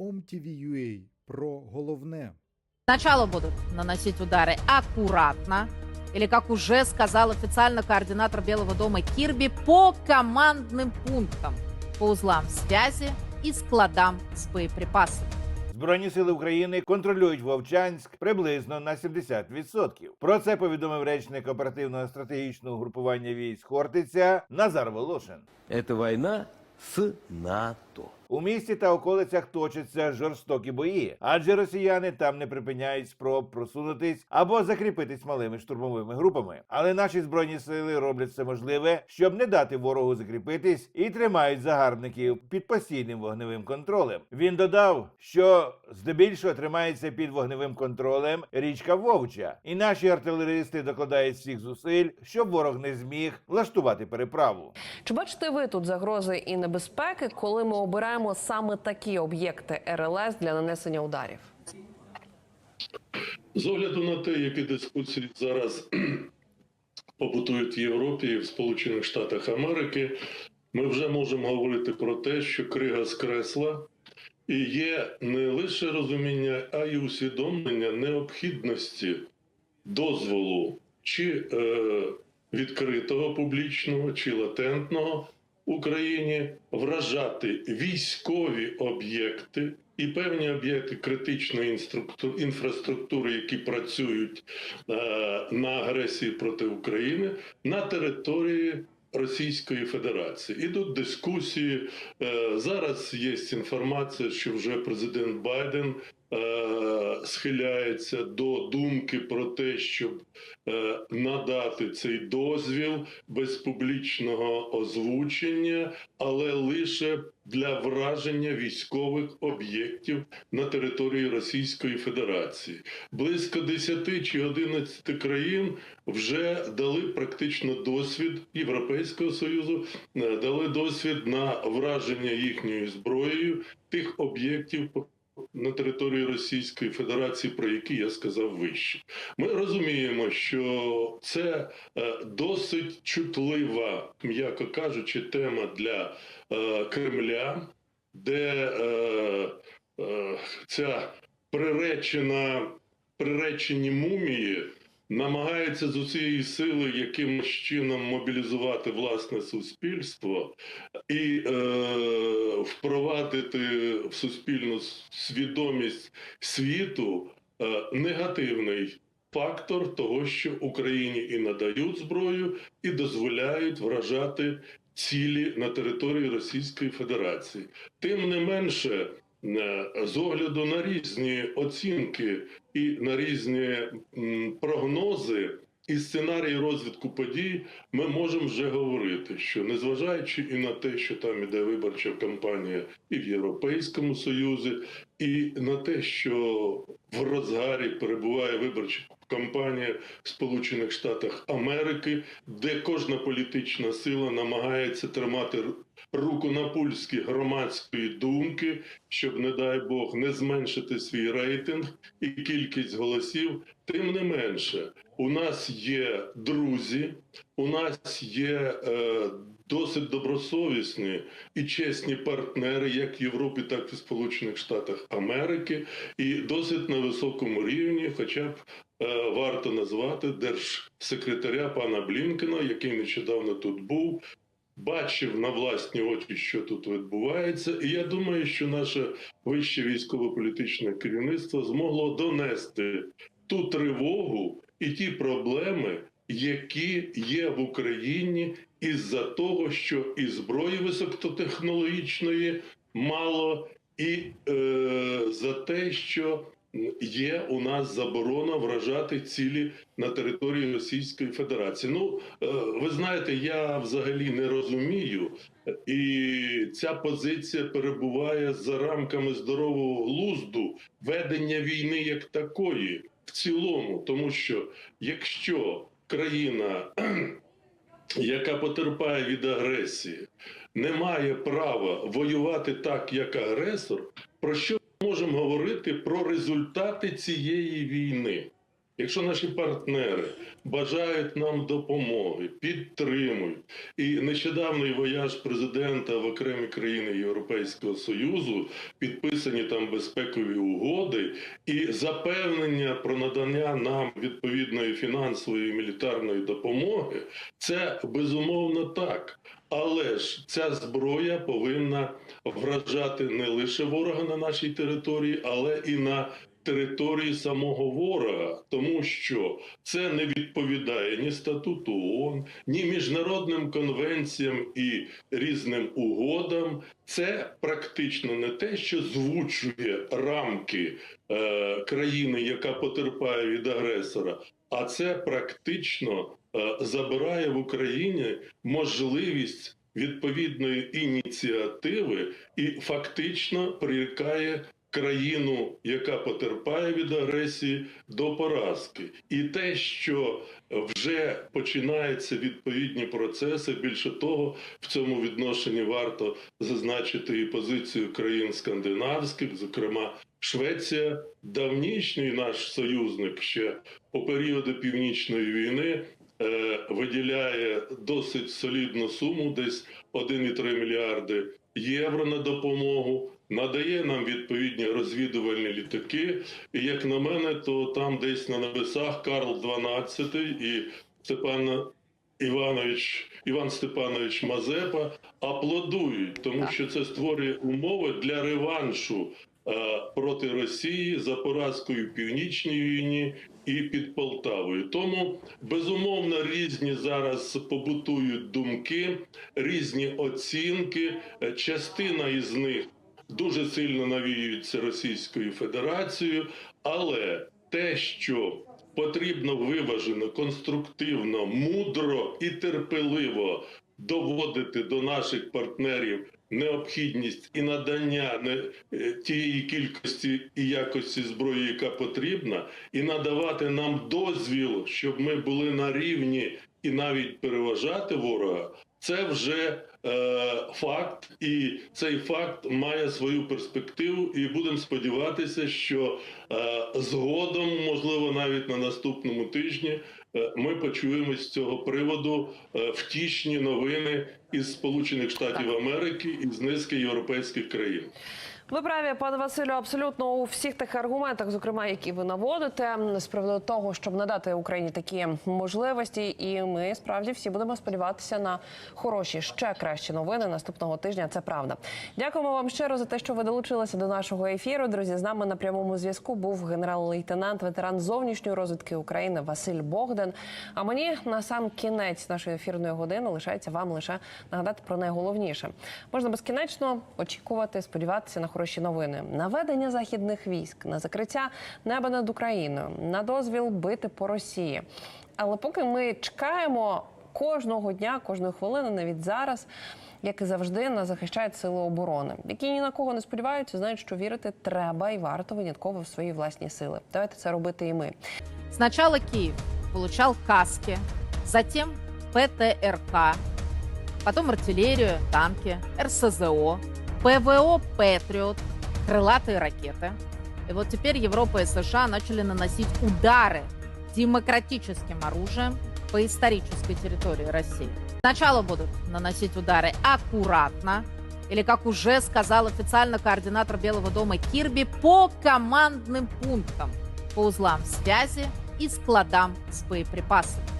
OMTV.ua про головне. Сначала будут наносить удары аккуратно, или, как уже сказал официально координатор Белого дома Кирби, по командным пунктам, по узлам связи и складам с боеприпасами. Збройні сили України контролюють Вовчанськ приблизно на 70%. Про це повідомив речник оперативного стратегічного групування військ Хортиця Назар Волошин. Это война с НАТО. У місті та околицях точаться жорстокі бої, адже росіяни там не припиняють спроб просунутись або закріпитись малими штурмовими групами. Але наші збройні сили роблять все можливе, щоб не дати ворогу закріпитись, і тримають загарбників під постійним вогневим контролем. Він додав, що здебільшого тримається під вогневим контролем річка Вовча, і наші артилеристи докладають всіх зусиль, щоб ворог не зміг влаштувати переправу. Чи бачите ви тут загрози і небезпеки, коли ми обираємо саме такі об'єкти РЛС для нанесення ударів? З огляду на те, які дискусії зараз побутують в Європі і в Сполучених Штатах Америки, ми вже можемо говорити про те, що крига скресла, і є не лише розуміння, а й усвідомлення необхідності дозволу чи е, відкритого публічного, чи латентного Україні вражати військові об'єкти і певні об'єкти критичної інфраструктури, які працюють е, на агресії проти України на території Російської Федерації. Ідуть дискусії. Е, зараз є інформація, що вже президент Байден е, схиляється до думки про те, щоб е, надати цей дозвіл без публічного озвучення, але лише для враження військових об'єктів на території Російської Федерації. Близько 10 чи 11 країн вже дали практично досвід Європейського союзу, е, дали досвід на враження їхньою зброєю тих об'єктів на території Російської Федерації, про які я сказав вище. Ми розуміємо, що це е, досить чутлива, м'яко кажучи, тема для е, Кремля, де е, ця приречена, приречені мумії намагаються з усієї сили якимось чином мобілізувати власне суспільство і е, впровадити в суспільну свідомість світу е, негативний фактор того, що Україні і надають зброю, і дозволяють вражати цілі на території Російської Федерації. Тим не менше, з огляду на різні оцінки і на різні прогнози. І сценарії розвитку подій ми можемо вже говорити, що незважаючи і на те, що там іде виборча кампанія і в Європейському Союзі, і на те, що в розгарі перебуває виборча кампанія в Сполучених Штатах Америки, де кожна політична сила намагається тримати руку на пульсі громадської думки, щоб, не дай Бог, не зменшити свій рейтинг і кількість голосів. Тим не менше, у нас є друзі, у нас є е, досить добросовісні і чесні партнери, як в Європі, так і в Сполучених Штатах Америки, і досить на високому рівні, хоча б варто назвати держсекретаря пана Блінкена, який нещодавно тут був. Бачив на власні очі, що тут відбувається, і я думаю, що наше вище військово-політичне керівництво змогло донести ту тривогу і ті проблеми, які є в Україні із-за того, що і зброї високотехнологічної мало, і е, за те, що є у нас заборона вражати цілі на території Російської Федерації. Ну, е, ви знаєте, я взагалі не розумію, і ця позиція перебуває за рамками здорового глузду ведення війни як такої в цілому, тому що якщо країна, яка потерпає від агресії, не має права воювати так, як агресор, про що можемо говорити про результати цієї війни? Якщо наші партнери бажають нам допомоги, підтримують, і нещодавний вояж президента в окремі країни Європейського Союзу, підписані там безпекові угоди і запевнення про надання нам відповідної фінансової і мілітарної допомоги, це безумовно так. Але ж ця зброя повинна вражати не лише ворога на нашій території, але і на території самого ворога, тому що це не відповідає ні статуту ООН, ні міжнародним конвенціям і різним угодам. Це практично не те, що звучує рамки е, країни, яка потерпає від агресора, а це практично е, забирає в Україні можливість відповідної ініціативи і фактично прирікає країну, яка потерпає від агресії, до поразки. І те, що вже починаються відповідні процеси. Більше того, в цьому відношенні варто зазначити і позицію країн скандинавських, зокрема. Швеція, давнішній наш союзник ще по періоду північної війни, е, виділяє досить солідну суму, десь 1,3 мільярди євро на допомогу. Надає нам відповідні розвідувальні літаки. І як на мене, то там десь на небесах Карл XII і Степан Іванович Іван Степанович Мазепа аплодують, тому що це створює умови для реваншу е, проти Росії за поразкою в північній війні і під Полтавою. Тому безумовно різні зараз побутують думки, різні оцінки. Е, Частина із них дуже сильно навіюються Російською Федерацією, але те, що потрібно виважено, конструктивно, мудро і терпеливо доводити до наших партнерів необхідність і надання е, тієї кількості і якості зброї, яка потрібна, і надавати нам дозвіл, щоб ми були на рівні і навіть переважати ворога. Це вже факт, і цей факт має свою перспективу. І будемо сподіватися, що е, згодом, можливо, навіть на наступному тижні, е, ми почуємо з цього приводу е, втішні новини із Сполучених Штатів Америки і з низки європейських країн. Ви праві, пане Василю, абсолютно у всіх тих аргументах, зокрема, які ви наводите, з приводу того, щоб надати Україні такі можливості, і ми справді всі будемо сподіватися на хороші, ще кращі новини наступного тижня. Це правда. Дякуємо вам щиро за те, що ви долучилися до нашого ефіру. Друзі, з нами на прямому зв'язку був генерал-лейтенант, ветеран зовнішньої розвідки України Василь Богдан. А мені на сам кінець нашої ефірної години лишається вам лише нагадати про найголовніше. Можна безкінечно очікувати, сподіватися на хороші новини, наведення західних військ, на закриття неба над Україною, на дозвіл бити по Росії. Але поки ми чекаємо кожного дня, кожної хвилини, навіть зараз. Як і завжди, нас захищають сили оборони, які ні на кого не сподіваються, знають, що вірити треба і варто винятково в свої власні сили. Давайте це робити і ми. Сначала Киев получал каски, затем ПТРК, потом артиллерию, танки, РСЗО, ПВО «Патриот», крылатые ракеты. И вот теперь Европа и США начали наносить удары демократическим оружием по исторической территории России. Сначала будут наносить удары аккуратно, или, как уже сказал официально координатор Белого дома Кирби, по командным пунктам, по узлам связи и складам с боеприпасами.